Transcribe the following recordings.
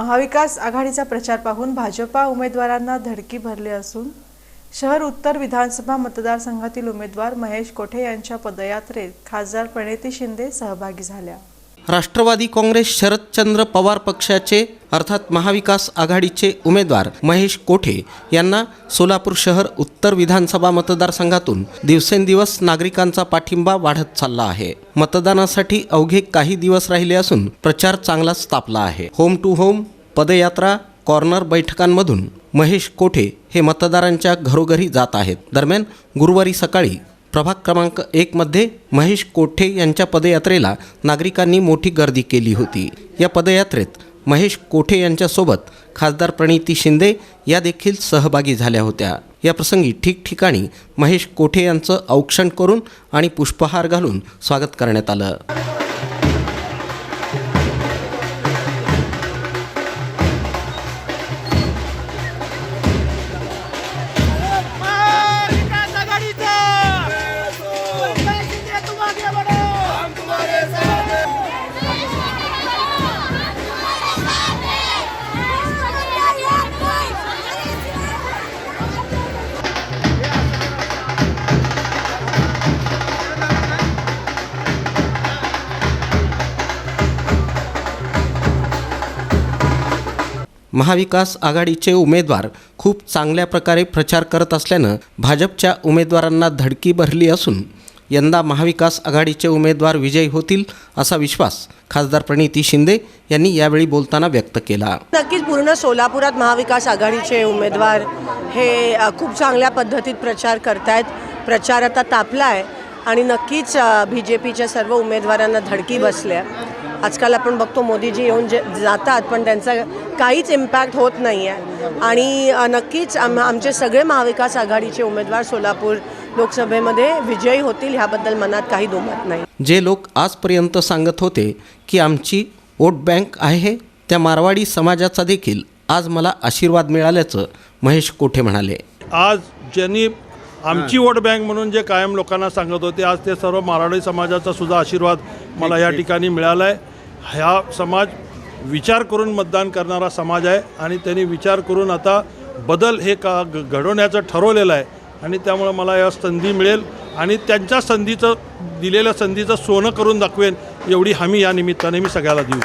महाविकास आघाडीचा प्रचार पाहून भाजपा उमेदवारांना धडकी भरली असून शहर उत्तर विधानसभा मतदारसंघातील उमेदवार महेश कोठे यांच्या पदयात्रेत खासदार प्रणिती शिंदे सहभागी झाल्या. राष्ट्रवादी काँग्रेस शरदचंद्र पवार पक्षाचे अर्थात महाविकास आघाडीचे उमेदवार महेश कोठे यांना सोलापूर शहर उत्तर विधानसभा मतदारसंघातून दिवसेंदिवस नागरिकांचा पाठिंबा वाढत चालला आहे. मतदानासाठी अवघे काही दिवस राहिले असून प्रचार चांगलाच तापला आहे. होम टू होम पदयात्रा कॉर्नर बैठकांमधून महेश कोठे हे मतदारांच्या घरोघरी जात आहेत. दरम्यान गुरुवारी सकाळी प्रभाग क्रमांक एकमध्ये महेश कोठे यांच्या पदयात्रेला नागरिकांनी मोठी गर्दी केली होती. या पदयात्रेत महेश कोठे यांच्यासोबत खासदार प्रणिती शिंदे या देखील सहभागी झाल्या होत्या. या प्रसंगी ठिकठिकाणी महेश कोठे यांचं औक्षण करून आणि पुष्पहार घालून स्वागत करण्यात आलं. महाविकास आघाडीचे उमेदवार खूप चांगल्या प्रकारे प्रचार करत असल्यानं भाजपच्या उमेदवारांना धडकी भरली असून यंदा महाविकास आघाडीचे उमेदवार विजयी होतील असा विश्वास खासदार प्रणिती शिंदे यांनी यावेळी बोलताना व्यक्त केला. नक्कीच पूर्ण सोलापुरात महाविकास आघाडीचे उमेदवार हे खूप चांगल्या पद्धतीत प्रचार करतायत. प्रचार आता तापला आहे आणि नक्कीच बी जे पीच्या सर्व उमेदवारांना धडकी बसल्या. आजकाल आपण बघतो मोदीजी येऊन जे जातात पण त्यांचा काहीच इम्पॅक्ट होत नाही आहे आणि नक्कीच आम आमचे सगळे महाविकास आघाडीचे उमेदवार सोलापूर लोकसभेमध्ये विजयी होतील ह्याबद्दल मनात काही दुमत नाही. जे लोक आजपर्यंत सांगत होते की आमची वोट बँक आहे त्या मारवाडी समाजाचा देखील आज मला आशीर्वाद मिळाल्याचं महेश कोठे म्हणाले. आज ज्यांनी आमची वोट बँक म्हणून जे कायम लोकांना सांगत होते आज ते सर्व मराठी समाजाचा सुद्धा आशीर्वाद मला या ठिकाणी मिळाला आहे हा समाज विचार करून मतदान करणारा समाज आहे आणि त्यांनी विचार करून आता बदल हे का घडवण्याचं ठरवलेलं आहे. आणि त्यामुळं मला या संधी मिळेल आणि त्यांच्या संधीचं दिलेल्या संधीचं सोनं करून दाखवेन एवढी हमी या निमित्ताने मी सगळ्याला देऊ.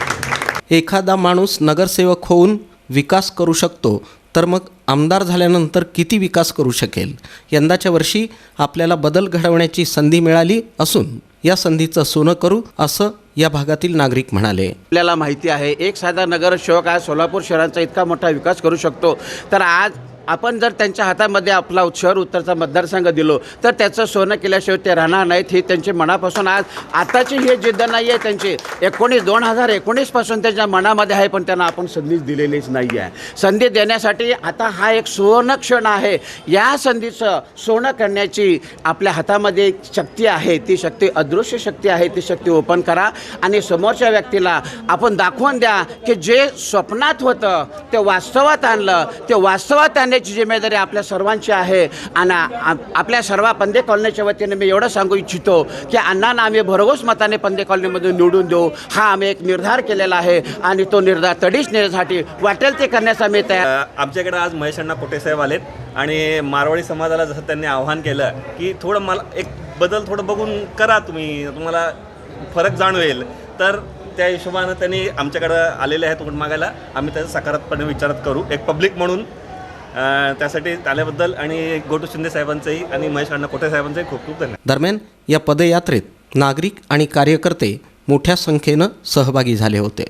एखादा माणूस नगरसेवक होऊन विकास करू शकतो तर मग आमदार झाल्यानंतर किती विकास करू शकेल? यंदाच्या वर्षी आपल्याला बदल घडवण्याची संधी मिळाली असून या संधीचं सोनं करू असं या भागातील नागरिक म्हणाले. आपल्याला माहिती आहे एक साधा नगरसेवक आज सोलापूर शहराचा इतका मोठा विकास करू शकतो. तर आज आपण जर त्यांच्या हातामध्ये आपला शहर उत्तरचा मतदारसंघ दिलो तर त्याचं सोनं केल्याशिवाय ते राहणार नाहीत ही त्यांची मनापासून आज आताची ही जिद्द नाही आहे त्यांची. एकोणीस दोन हजार एकोणीसपासून त्यांच्या मनामध्ये आहे पण त्यांना आपण संधीच दिलेलीच नाही आहे. संधी देण्यासाठी आता हा एक सुवर्ण क्षण आहे. या संधीचं सोनं करण्याची आपल्या हातामध्ये एक शक्ती आहे. ती शक्ती अदृश्य शक्ती आहे ती शक्ती ओपन करा आणि समोरच्या व्यक्तीला आपण दाखवून द्या की जे स्वप्नात होतं ते वास्तवात आणलं ते वास्तवात करण्याची जिम्मेदारी आपल्या सर्वांची आहे. आणि आपल्या सर्व पंदे कॉलनीच्या वतीने मी एवढं सांगू इच्छितो की अण्णांना आम्ही भरघोस मताने पंदे कॉलनीमधून निवडून देऊ. हा आम्ही एक निर्धार केलेला आहे आणि तो निर्धार तडीच नेण्यासाठी वाटेल ते करण्यास आम्ही तयार आमच्याकडे आज महेश अण्णा साहेब आलेत आणि मारवाडी समाजाला जसं त्यांनी आव्हान केलं की थोडं मला एक बदल थोडं बघून करा तुम्ही. तुम्हाला फरक जाणवेल. तर त्या हिशोबानं त्यांनी आमच्याकडं आलेले आहेत वोट मागायला. आम्ही त्याचा सकारात्मकपणे विचारात करू. एक पब्लिक म्हणून त्यासाठी आल्याबद्दल आणि गोटू शिंदे साहेबांचंही आणि महेश अण्णा कोटे साहेबांचंही खूप खूप धन्यवाद. दरम्यान या पदयात्रेत नागरिक आणि कार्यकर्ते मोठ्या संख्येनं सहभागी झाले होते.